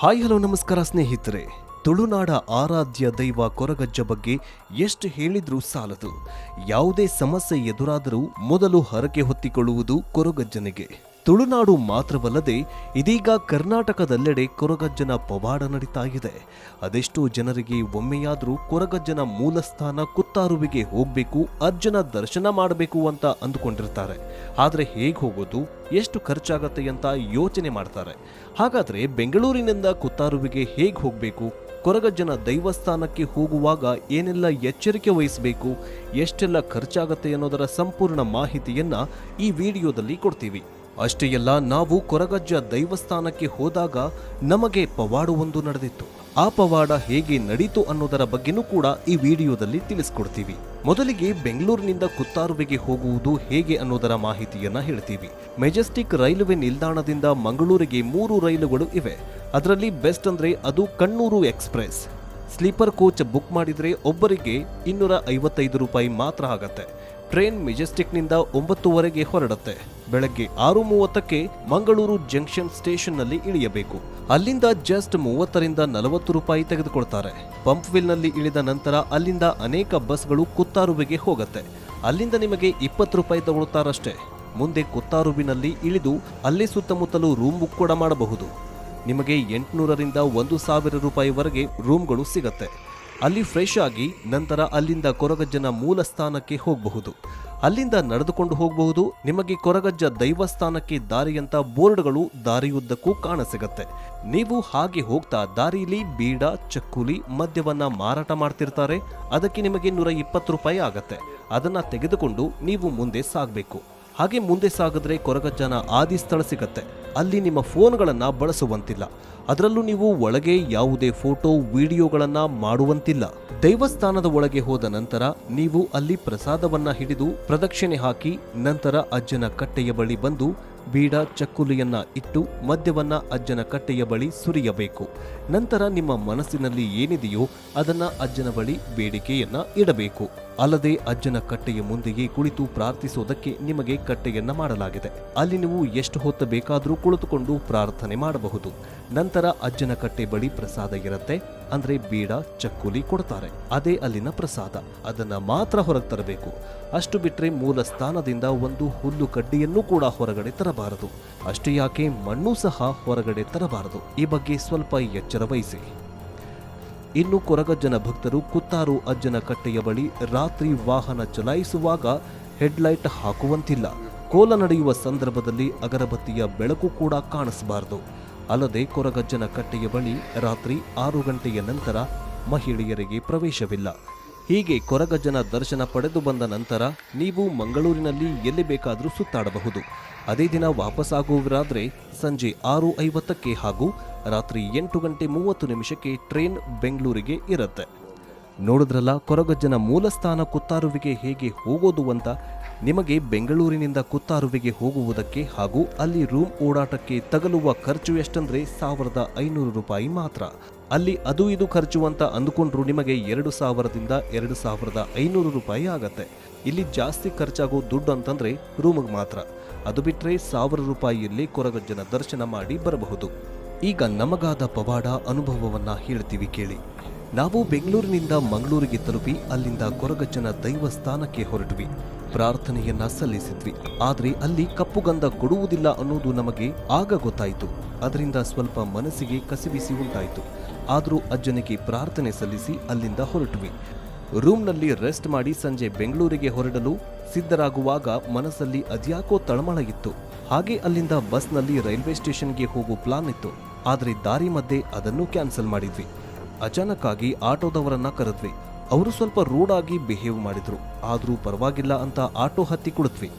Hi, hello, ನಮಸ್ಕಾರ ಸ್ನೇಹಿತರೆ. ತುಳುನಾಡ ಆರಾಧ್ಯ ದೈವ ಕೊರಗಜ್ಜ ಬಗ್ಗೆ ಎಷ್ಟು ಹೇಳಿದರೂ ಸಾಲದು. ಯಾವುದೇ ಸಮಸ್ಯೆ ಎದುರಾದರೂ ಮೊದಲು ಹರಕೆ ಹೊತ್ತಿಕೊಳ್ಳುವುದು ಕೊರಗಜ್ಜನಿಗೆ. ತುಳುನಾಡು ಮಾತ್ರವಲ್ಲದೆ ಇದೀಗ ಕರ್ನಾಟಕದೆಲ್ಲೆಡೆ ಕೊರಗಜ್ಜನ ಪವಾಡ ನಡೀತಾ ಇದೆ ಅದೆಷ್ಟೋ ಜನರಿಗೆ ಒಮ್ಮೆಯಾದರೂ ಕೊರಗಜ್ಜನ ಮೂಲಸ್ಥಾನ ಕುತ್ತಾರುವಿಗೆ ಹೋಗಬೇಕು, ಅಜ್ಜನ ದರ್ಶನ ಮಾಡಬೇಕು ಅಂತ ಅಂದುಕೊಂಡಿರ್ತಾರೆ. ಆದರೆ ಹೇಗೆ ಹೋಗೋದು, ಎಷ್ಟು ಖರ್ಚಾಗತ್ತೆ ಅಂತ ಯೋಚನೆ ಮಾಡ್ತಾರೆ. ಹಾಗಾದರೆ ಬೆಂಗಳೂರಿನಿಂದ ಕುತ್ತಾರುವಿಗೆ ಹೇಗೆ ಹೋಗಬೇಕು, ಕೊರಗಜ್ಜನ ದೈವಸ್ಥಾನಕ್ಕೆ ಹೋಗುವಾಗ ಏನೆಲ್ಲ ಎಚ್ಚರಿಕೆ ವಹಿಸಬೇಕು, ಎಷ್ಟೆಲ್ಲ ಖರ್ಚಾಗತ್ತೆ ಅನ್ನೋದರ ಸಂಪೂರ್ಣ ಮಾಹಿತಿಯನ್ನ ಈ ವಿಡಿಯೋದಲ್ಲಿ ಕೊಡ್ತೀವಿ. ಅಷ್ಟೇ ಅಲ್ಲ, ನಾವು ಕೊರಗಜ್ಜ ದೈವಸ್ಥಾನಕ್ಕೆ ಹೋದಾಗ ನಮಗೆ ಪವಾಡವೊಂದು ನಡೆದಿತ್ತು. ಆ ಪವಾಡ ಹೇಗೆ ನಡೀತು ಅನ್ನೋದರ ಬಗ್ಗೆನೂ ಕೂಡ ಈ ವಿಡಿಯೋದಲ್ಲಿ ತಿಳಿಸ್ಕೊಡ್ತೀವಿ. ಮೊದಲಿಗೆ ಬೆಂಗಳೂರಿನಿಂದ ಕುತ್ತಾರುವೆಗೆ ಹೋಗುವುದು ಹೇಗೆ ಅನ್ನೋದರ ಮಾಹಿತಿಯನ್ನ ಹೇಳ್ತೀವಿ. ಮೆಜೆಸ್ಟಿಕ್ ರೈಲ್ವೆ ನಿಲ್ದಾಣದಿಂದ ಮಂಗಳೂರಿಗೆ ಮೂರು ರೈಲುಗಳು ಇವೆ. ಅದರಲ್ಲಿ ಬೆಸ್ಟ್ ಅಂದ್ರೆ ಅದು Kannur express. Sleeper coach book ಮಾಡಿದರೆ ಒಬ್ಬರಿಗೆ ಇನ್ನೂರ ಐವತ್ತೈದು ರೂಪಾಯಿ ಮಾತ್ರ ಆಗತ್ತೆ. ಟ್ರೈನ್ ಮೆಜೆಸ್ಟಿಕ್ನಿಂದ ಒಂಬತ್ತುವರೆಗೆ ಹೊರಡುತ್ತೆ. ಬೆಳಗ್ಗೆ ಆರು ಮೂವತ್ತಕ್ಕೆ ಮಂಗಳೂರು ಜಂಕ್ಷನ್ ಸ್ಟೇಷನ್ನಲ್ಲಿ ಇಳಿಯಬೇಕು. ಅಲ್ಲಿಂದ ಜಸ್ಟ್ ಮೂವತ್ತರಿಂದ ನಲವತ್ತು ರೂಪಾಯಿ ತೆಗೆದುಕೊಳ್ತಾರೆ. ಪಂಪ್ವಿಲ್ನಲ್ಲಿ ಇಳಿದ ನಂತರ ಅಲ್ಲಿಂದ ಅನೇಕ ಬಸ್ಗಳು ಕುತ್ತಾರುವಿಗೆ ಹೋಗುತ್ತೆ. ಅಲ್ಲಿಂದ ನಿಮಗೆ ಇಪ್ಪತ್ತು ರೂಪಾಯಿ ತಗೊಳ್ತಾರಷ್ಟೇ. ಮುಂದೆ ಕುತ್ತಾರುವಿನಲ್ಲಿ ಇಳಿದು ಅಲ್ಲೇ ಸುತ್ತಮುತ್ತಲು ರೂಮ್ ಬುಕ್ ಕೂಡ ಮಾಡಬಹುದು. ನಿಮಗೆ ಎಂಟುನೂರರಿಂದ ಒಂದು ಸಾವಿರ ರೂಪಾಯಿವರೆಗೆ ರೂಮ್ಗಳು ಸಿಗತ್ತೆ. ಅಲ್ಲಿ ಫ್ರೆಶ್ ಆಗಿ ನಂತರ ಅಲ್ಲಿಂದ ಕೊರಗಜ್ಜನ ಮೂಲ ಸ್ಥಾನಕ್ಕೆ ಹೋಗಬಹುದು. ಅಲ್ಲಿಂದ ನಡೆದುಕೊಂಡು ಹೋಗಬಹುದು. ನಿಮಗೆ ಕೊರಗಜ್ಜ ದೈವಸ್ಥಾನಕ್ಕೆ ದಾರಿಯಂತ ಬೋರ್ಡ್ಗಳು ದಾರಿಯುದ್ದಕ್ಕೂ ಕಾಣಸಿಗತ್ತೆ. ನೀವು ಹಾಗೆ ಹೋಗ್ತಾ ದಾರಿಲಿ ಬೀಡ, ಚಕ್ಕುಲಿ, ಮದ್ಯವನ್ನ ಮಾರಾಟ ಮಾಡ್ತಿರ್ತಾರೆ. ಅದಕ್ಕೆ ನಿಮಗೆ ನೂರ ಇಪ್ಪತ್ತು ರೂಪಾಯಿ ಆಗತ್ತೆ. ಅದನ್ನ ತೆಗೆದುಕೊಂಡು ನೀವು ಮುಂದೆ ಸಾಗಬೇಕು. ಹಾಗೆ ಮುಂದೆ ಸಾಗಿದ್ರೆ ಕೊರಗಜ್ಜನ ಆದಿ ಸ್ಥಳ ಸಿಗತ್ತೆ. ಅಲ್ಲಿ ನಿಮ್ಮ ಫೋನ್ಗಳನ್ನು ಬಳಸುವಂತಿಲ್ಲ. ಅದರಲ್ಲೂ ನೀವು ಒಳಗೆ ಯಾವುದೇ ಫೋಟೋ, ವಿಡಿಯೋಗಳನ್ನು ಮಾಡುವಂತಿಲ್ಲ. ದೈವಸ್ಥಾನದ ಒಳಗೆ ಹೋದ ನಂತರ ನೀವು ಅಲ್ಲಿ ಪ್ರಸಾದವನ್ನ ಹಿಡಿದು ಪ್ರದಕ್ಷಿಣೆ ಹಾಕಿ ನಂತರ ಅಜ್ಜನ ಕಟ್ಟೆಯ ಬಳಿ ಬಂದು ಬೀಡ, ಚಕ್ಕುಲಿಯನ್ನ ಇಟ್ಟು ಮದ್ಯವನ್ನ ಅಜ್ಜನ ಕಟ್ಟೆಯ ಬಳಿ ಸುರಿಯಬೇಕು. ನಂತರ ನಿಮ್ಮ ಮನಸ್ಸಿನಲ್ಲಿ ಏನಿದೆಯೋ ಅದನ್ನ ಅಜ್ಜನ ಬಳಿ ಬೇಡಿಕೆಯನ್ನ ಇಡಬೇಕು. ಅಲ್ಲದೆ ಅಜ್ಜನ ಕಟ್ಟೆಯ ಮುಂದೆಯೇ ಕುಳಿತು ಪ್ರಾರ್ಥಿಸೋದಕ್ಕೆ ನಿಮಗೆ ಕಟ್ಟೆಯನ್ನ ಮಾಡಲಾಗಿದೆ. ಅಲ್ಲಿ ನೀವು ಎಷ್ಟು ಹೊತ್ತು ಬೇಕಾದರೂ ಕುಳಿತುಕೊಂಡು ಪ್ರಾರ್ಥನೆ ಮಾಡಬಹುದು. ನಂತರ ಅಜ್ಜನ ಕಟ್ಟೆ ಬಳಿ ಪ್ರಸಾದ ಇರುತ್ತೆ, ಅಂದ್ರೆ ಬೀಡ, ಚಕ್ಕುಲಿ ಕೊಡ್ತಾರೆ. ಅದೇ ಅಲ್ಲಿನ ಪ್ರಸಾದ. ಅದನ್ನ ಮಾತ್ರ ಹೊರಗೆ ತರಬೇಕು. ಅಷ್ಟು ಬಿಟ್ರೆ ಮೂಲ ಸ್ಥಾನದಿಂದ ಒಂದು ಹುಲ್ಲು ಕಡ್ಡಿಯನ್ನು ಕೂಡ ಹೊರಗಡೆ ತರಬಾರದು. ಅಷ್ಟೇ ಯಾಕೆ ಮಣ್ಣು ಸಹ ಹೊರಗಡೆ ತರಬಾರದು. ಈ ಬಗ್ಗೆ ಸ್ವಲ್ಪ ಎಚ್ಚರ ವಹಿಸಿ. ಇನ್ನು ಕೊರಗಜ್ಜನ ಭಕ್ತರು ಕುತ್ತಾರು ಅಜ್ಜನ ಕಟ್ಟೆಯ ಬಳಿ ರಾತ್ರಿ ವಾಹನ ಚಲಾಯಿಸುವಾಗ ಹೆಡ್ಲೈಟ್ ಹಾಕುವಂತಿಲ್ಲ. ಕೋಲ ನಡೆಯುವ ಸಂದರ್ಭದಲ್ಲಿ ಅಗರಬತ್ತಿಯ ಬೆಳಕು ಕೂಡ ಕಾಣಿಸಬಾರದು. ಅಲ್ಲದೆ ಕೊರಗಜ್ಜನ ಕಟ್ಟೆಯ ಬಳಿ ರಾತ್ರಿ ಆರು ಗಂಟೆಯ ನಂತರ ಮಹಿಳೆಯರಿಗೆ ಪ್ರವೇಶವಿಲ್ಲ. ಹೀಗೆ ಕೊರಗಜ್ಜನ ದರ್ಶನ ಪಡೆದು ಬಂದ ನಂತರ ನೀವು ಮಂಗಳೂರಿನಲ್ಲಿ ಎಲ್ಲಿ ಬೇಕಾದರೂ ಸುತ್ತಾಡಬಹುದು. ಅದೇ ದಿನ ವಾಪಸ್ಸಾಗುವವರಾದರೆ ಸಂಜೆ ಆರು ಐವತ್ತಕ್ಕೆ ಹಾಗೂ ರಾತ್ರಿ ಎಂಟು ಗಂಟೆ ಮೂವತ್ತು ನಿಮಿಷಕ್ಕೆ ಟ್ರೈನ್ ಬೆಂಗಳೂರಿಗೆ ಇರುತ್ತೆ. ನೋಡಿದ್ರಲ್ಲ ಕೊರಗಜ್ಜನ ಮೂಲಸ್ಥಾನ ಕುತ್ತಾರುವಿಗೆ ಹೇಗೆ ಹೋಗೋದು ಅಂತ ನಿಮಗೆ ಬೆಂಗಳೂರಿನಿಂದ ಕುತ್ತಾರುವಿಗೆ ಹೋಗುವುದಕ್ಕೆ ಹಾಗೂ ಅಲ್ಲಿ ರೂಮ್ ಓಡಾಟಕ್ಕೆ ತಗಲುವ ಖರ್ಚು ಎಷ್ಟಂದ್ರೆ ಸಾವಿರದ ಐನೂರು ರೂಪಾಯಿ ಮಾತ್ರ. ಅಲ್ಲಿ ಅದು ಇದು ಖರ್ಚು ಅಂತ ಅಂದುಕೊಂಡ್ರು ನಿಮಗೆ ಎರಡು ಸಾವಿರದಿಂದ ಎರಡು ಸಾವಿರದ ಐನೂರು ರೂಪಾಯಿ ಆಗತ್ತೆ. ಇಲ್ಲಿ ಜಾಸ್ತಿ ಖರ್ಚಾಗೋ ದುಡ್ಡು ಅಂತಂದ್ರೆ ರೂಮಿಗೆ ಮಾತ್ರ. ಅದು ಬಿಟ್ಟರೆ ಸಾವಿರ ರೂಪಾಯಿಯಲ್ಲಿ ಕೊರಗಜ್ಜನ ದರ್ಶನ ಮಾಡಿ ಬರಬಹುದು. ಈಗ ನಮಗಾದ ಪವಾಡ ಅನುಭವವನ್ನ ಹೇಳ್ತೀವಿ ಕೇಳಿ. ನಾವು ಬೆಂಗಳೂರಿನಿಂದ ಮಂಗಳೂರಿಗೆ ತಲುಪಿ ಅಲ್ಲಿಂದ ಕೊರಗಜ್ಜನ ದೈವಸ್ಥಾನಕ್ಕೆ ಹೊರಟ್ವಿ. ಪ್ರಾರ್ಥನೆಯನ್ನ ಸಲ್ಲಿಸಿದ್ವಿ. ಆದ್ರೆ ಅಲ್ಲಿ ಕಪ್ಪುಗಂಧ ಕೊಡುವುದಿಲ್ಲ ಅನ್ನೋದು ನಮಗೆ ಆಗ ಗೊತ್ತಾಯಿತು. ಅದರಿಂದ ಸ್ವಲ್ಪ ಮನಸ್ಸಿಗೆ ಕಸಿಬಿಸಿ ಉಂಟಾಯಿತು. ಆದರೂ ಅಜ್ಜನಿಗೆ ಪ್ರಾರ್ಥನೆ ಸಲ್ಲಿಸಿ ಅಲ್ಲಿಂದ ಹೊರಟ್ವಿ. ರೂಮ್ನಲ್ಲಿ ರೆಸ್ಟ್ ಮಾಡಿ ಸಂಜೆ ಬೆಂಗಳೂರಿಗೆ ಹೊರಡಲು ಸಿದ್ಧರಾಗುವಾಗ ಮನಸ್ಸಲ್ಲಿ ಅದ್ಯಾಕೋ ತಳಮಳ ಇತ್ತು. ಹಾಗೆ ಅಲ್ಲಿಂದ ಬಸ್ನಲ್ಲಿ ರೈಲ್ವೆ ಸ್ಟೇಷನ್ಗೆ ಹೋಗೋ ಪ್ಲಾನ್ ಇತ್ತು. ಆದರೆ ದಾರಿ ಮಧ್ಯೆ ಅದನ್ನು ಕ್ಯಾನ್ಸಲ್ ಮಾಡಿದ್ವಿ. ಅಚಾನಕ್ಕಾಗಿ ಆಟೋದವರನ್ನ ಕರೆದ್ವಿ. ಅವರು ಸ್ವಲ್ಪ ರೂಡಾಗಿ ಬಿಹೇವ್ ಮಾಡಿದ್ರು. ಆದರೂ ಪರವಾಗಿಲ್ಲ ಅಂತ ಆಟೋ ಹತ್ತಿ ಕುಳಿತ್ವಿ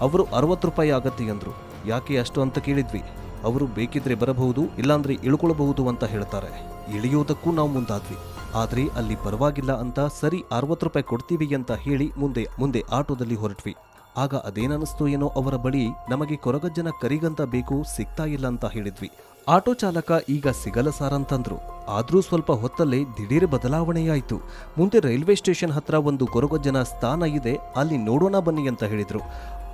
ಅವರು ಅರವತ್ತು ರೂಪಾಯಿ ಆಗತ್ತೆ ಅಂದ್ರು ಯಾಕೆ ಅಷ್ಟು ಅಂತ ಕೇಳಿದ್ವಿ. ಅವರು ಬೇಕಿದ್ರೆ ಬರಬಹುದು, ಇಲ್ಲಾಂದ್ರೆ ಇಳ್ಕೊಳ್ಬಹುದು ಅಂತ ಹೇಳ್ತಾರೆ. ಇಳಿಯೋದಕ್ಕೂ ನಾವು ಮುಂದಾದ್ವಿ. ಆದ್ರೆ ಅಲ್ಲಿ ಪರವಾಗಿಲ್ಲ ಅಂತ ಸರಿ ಅರವತ್ತು ರೂಪಾಯಿ ಕೊಡ್ತೀವಿ ಅಂತ ಹೇಳಿ ಮುಂದೆ ಮುಂದೆ ಆಟೋದಲ್ಲಿ ಹೊರಟ್ವಿ. ಆಗ ಅದೇನನ್ನಿಸ್ತು ಏನೋ ಅವರ ಬಳಿ, ನಮಗೆ ಕೊರಗಜ್ಜನ ಕರಿಗಂತ ಬೇಕು, ಸಿಗ್ತಾ ಇಲ್ಲ ಅಂತ ಹೇಳಿದ್ವಿ. ಆಟೋ ಚಾಲಕ ಈಗ ಸಿಗಲ್ಲ ಸಾರಂತಂದ್ರು. ಆದರೂ ಸ್ವಲ್ಪ ಹೊತ್ತಲ್ಲೇ ದಿಢೀರ್ ಬದಲಾವಣೆಯಾಯಿತು. ಮುಂದೆ ರೈಲ್ವೆ ಸ್ಟೇಷನ್ ಹತ್ರ ಒಂದು ಕೊರಗೊಜ್ಜನ ಸ್ಥಾನ ಇದೆ, ಅಲ್ಲಿ ನೋಡೋಣ ಬನ್ನಿ ಅಂತ ಹೇಳಿದ್ರು.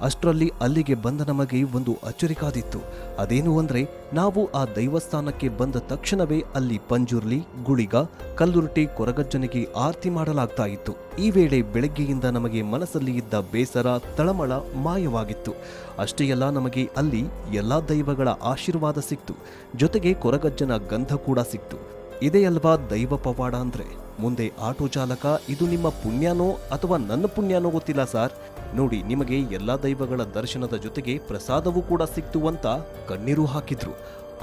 ಅಷ್ಟರಲ್ಲಿ ಅಲ್ಲಿಗೆ ಬಂದ ನಮಗೆ ಒಂದು ಅಚ್ಚರಿಕಾದಿತ್ತು. ಅದೇನು ಅಂದರೆ, ನಾವು ಆ ದೈವಸ್ಥಾನಕ್ಕೆ ಬಂದ ತಕ್ಷಣವೇ ಅಲ್ಲಿ ಪಂಜುರ್ಲಿ, ಗುಳಿಗ, ಕಲ್ಲುರುಟಿ, ಕೊರಗಜ್ಜನಿಗೆ ಆರತಿ ಮಾಡಲಾಗ್ತಾ ಇತ್ತು ಈ ವೇಳೆ ಬೆಳಗ್ಗೆಯಿಂದ ನಮಗೆ ಮನಸ್ಸಲ್ಲಿ ಇದ್ದ ಬೇಸರ, ತಳಮಳ ಮಾಯವಾಗಿತ್ತು. ಅಷ್ಟೇ ಅಲ್ಲ, ನಮಗೆ ಅಲ್ಲಿ ಎಲ್ಲ ದೈವಗಳ ಆಶೀರ್ವಾದ ಸಿಕ್ತು. ಜೊತೆಗೆ ಕೊರಗಜ್ಜನ ಗಂಧ ಕೂಡ ಸಿಕ್ತು. ಇದೇ ಅಲ್ವಾ ದೈವ ಪವಾಡ ಅಂದ್ರೆ? ಮುಂದೆ ಆಟೋ ಚಾಲಕ, ಇದು ನಿಮ್ಮ ಪುಣ್ಯನೋ ಅಥವಾ ನನ್ನ ಪುಣ್ಯನೋ ಗೊತ್ತಿಲ್ಲ ಸರ್. ನೋಡಿ, ನಿಮಗೆ ಎಲ್ಲಾ ದೈವಗಳ ದರ್ಶನದ ಜೊತೆಗೆ ಪ್ರಸಾದವೂ ಕೂಡ ಸಿಕ್ತು ಅಂತ ಕಣ್ಣೀರು ಹಾಕಿದ್ರು.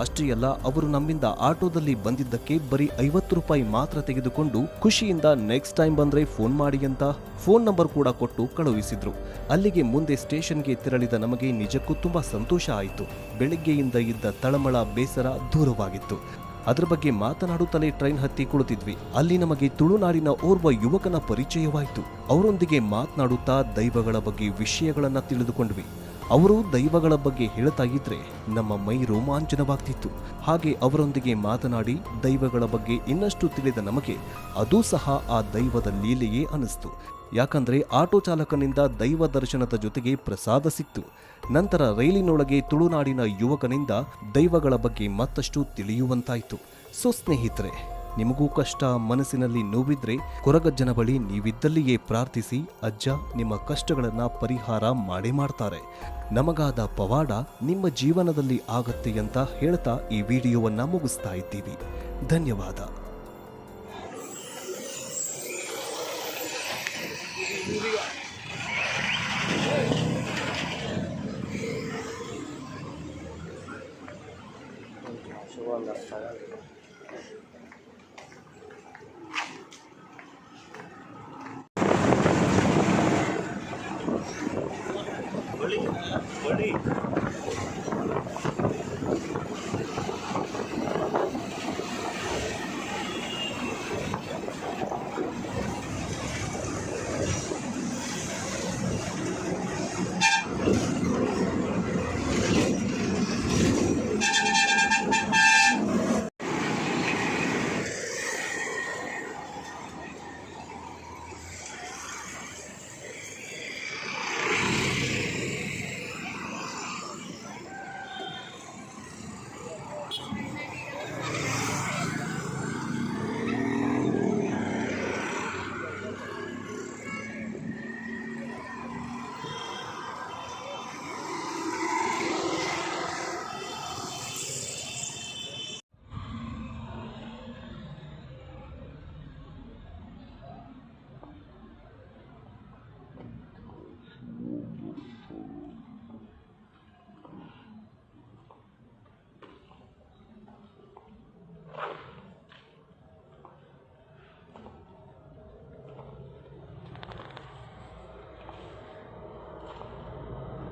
ಅಷ್ಟೇ ಅಲ್ಲ, ಅವರು ನಮ್ಮಿಂದ ಆಟೋದಲ್ಲಿ ಬಂದಿದ್ದಕ್ಕೆ ಬರೀ ಐವತ್ತು ರೂಪಾಯಿ ಮಾತ್ರ ತೆಗೆದುಕೊಂಡು ಖುಷಿಯಿಂದ ನೆಕ್ಸ್ಟ್ ಟೈಮ್ ಬಂದ್ರೆ ಫೋನ್ ಮಾಡಿ ಅಂತ ಫೋನ್ ನಂಬರ್ ಕೂಡ ಕೊಟ್ಟು ಕಳುಹಿಸಿದ್ರು. ಅಲ್ಲಿಗೆ ಮುಂದೆ ಸ್ಟೇಷನ್ಗೆ ತೆರಳಿದ ನಮಗೆ ನಿಜಕ್ಕೂ ತುಂಬಾ ಸಂತೋಷ ಆಯಿತು. ಬೆಳಗ್ಗೆಯಿಂದ ಇದ್ದ ತಳಮಳ ಬೇಸರ ದೂರವಾಗಿತ್ತು. ಅದರ ಬಗ್ಗೆ ಮಾತನಾಡುತ್ತಲೇ ಟ್ರೈನ್ ಹತ್ತಿ ಕುಳಿತಿದ್ವಿ. ಅಲ್ಲಿ ನಮಗೆ ತುಳುನಾಡಿನ ಓರ್ವ ಯುವಕನ ಪರಿಚಯವಾಯಿತು. ಅವರೊಂದಿಗೆ ಮಾತನಾಡುತ್ತಾ ದೈವಗಳ ಬಗ್ಗೆ ವಿಷಯಗಳನ್ನ ತಿಳಿದುಕೊಂಡ್ವಿ. ಅವರು ದೈವಗಳ ಬಗ್ಗೆ ಹೇಳ್ತಾ ಇದ್ರೆ ನಮ್ಮ ಮೈ ರೋಮಾಂಚನವಾಗ್ತಿತ್ತು. ಹಾಗೆ ಅವರೊಂದಿಗೆ ಮಾತನಾಡಿ ದೈವಗಳ ಬಗ್ಗೆ ಇನ್ನಷ್ಟು ತಿಳಿದ ನಮಗೆ ಅದು ಸಹ ಆ ದೈವದ ಲೀಲೆಯೇ ಅನಿಸ್ತು ಯಾಕಂದ್ರೆ ಆಟೋ ಚಾಲಕನಿಂದ ದೈವ ದರ್ಶನದ ಜೊತೆಗೆ ಪ್ರಸಾದ ಸಿಕ್ತು. ನಂತರ ರೈಲಿನೊಳಗೆ ತುಳುನಾಡಿನ ಯುವಕನಿಂದ ದೈವಗಳ ಬಗ್ಗೆ ಮತ್ತಷ್ಟು ತಿಳಿಯುವಂತಾಯಿತು. ಸೊ ಸ್ನೇಹಿತರೆ ನಿಮಗೂ ಕಷ್ಟ ಮನಸ್ಸಿನಲ್ಲಿ ನೋವಿದ್ರೆ ಕೊರಗಜ್ಜನ ಬಳಿ ನೀವಿದ್ದಲ್ಲಿಯೇ ಪ್ರಾರ್ಥಿಸಿ ಅಜ್ಜ ನಿಮ್ಮ ಕಷ್ಟಗಳನ್ನ ಪರಿಹಾರ ಮಾಡೇ ಮಾಡ್ತಾರೆ. ನಮಗಾದ ಪವಾಡ ನಿಮ್ಮ ಜೀವನದಲ್ಲಿ ಆಗತ್ತೆ ಅಂತ ಹೇಳ್ತಾ ಈ ವಿಡಿಯೋವನ್ನ ಮುಗಿಸ್ತಾ ಇದ್ದೀವಿ. ಧನ್ಯವಾದ. சொல்லி சொல்லி